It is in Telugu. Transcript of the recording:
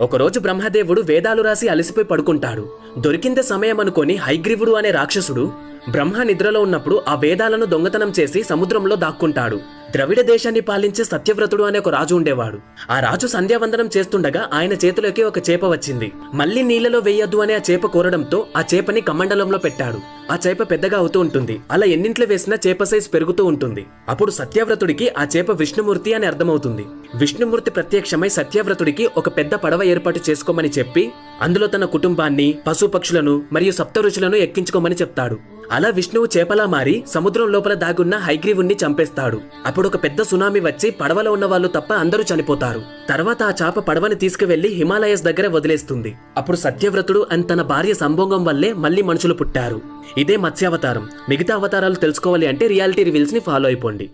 ఒకరోజు బ్రహ్మదేవుడు వేదాలు రాసి అలసిపోయి పడుకుంటాడు. దొరికింది సమయం అనుకొని హైగ్రీవుడు అనే రాక్షసుడు బ్రహ్మ నిద్రలో ఉన్నప్పుడు ఆ వేదాలను దొంగతనం చేసి సముద్రంలో దాక్కుంటాడు. ద్రవిడ దేశాన్ని పాలించే సత్యవ్రతుడు అనే ఒక రాజు ఉండేవాడు. ఆ రాజు సంధ్యావందనం చేస్తుండగా ఆయన చేతిలోకి ఒక చేప వచ్చింది. మళ్ళీ నీళ్ళలో వేయద్దు అనే ఆ చేప కోరడంతో ఆ చేపని కమండలంలో పెట్టాడు. ఆ చేప పెద్దగా అవుతూ ఉంటుంది. అలా ఎన్నింట్లో వేసినా చేప సైజ్ పెరుగుతూ ఉంటుంది. అప్పుడు సత్యవ్రతుడికి ఆ చేప విష్ణుమూర్తి అని అర్థమవుతుంది. విష్ణుమూర్తి ప్రత్యక్షమై సత్యవ్రతుడికి ఒక పెద్ద పడవ ఏర్పాటు చేసుకోమని చెప్పి అందులో తన కుటుంబాన్ని పశుపక్షులను మరియు సప్త రుచులను ఎక్కించుకోమని చెప్తాడు. అలా విష్ణువు చేపలా మారి సముద్రం లోపల దాగున్న హైగ్రీవుణ్ణి చంపేస్తాడు. అప్పుడు ఒక పెద్ద సునామీ వచ్చి పడవలో ఉన్న వాళ్ళు తప్ప అందరూ చనిపోతారు. తర్వాత ఆ చాప పడవని తీసుకువెళ్ళి హిమాలయస్ దగ్గర వదిలేస్తుంది. అప్పుడు సత్యవ్రతుడు అని తన భార్య సంభోగం వల్లే మళ్ళీ మనుషులు పుట్టారు. ఇదే మత్స్యావతారం. మిగతా అవతారాలు తెలుసుకోవాలి అంటే రియాలిటీ రివీల్స్ని ఫాలో అయిపోండి.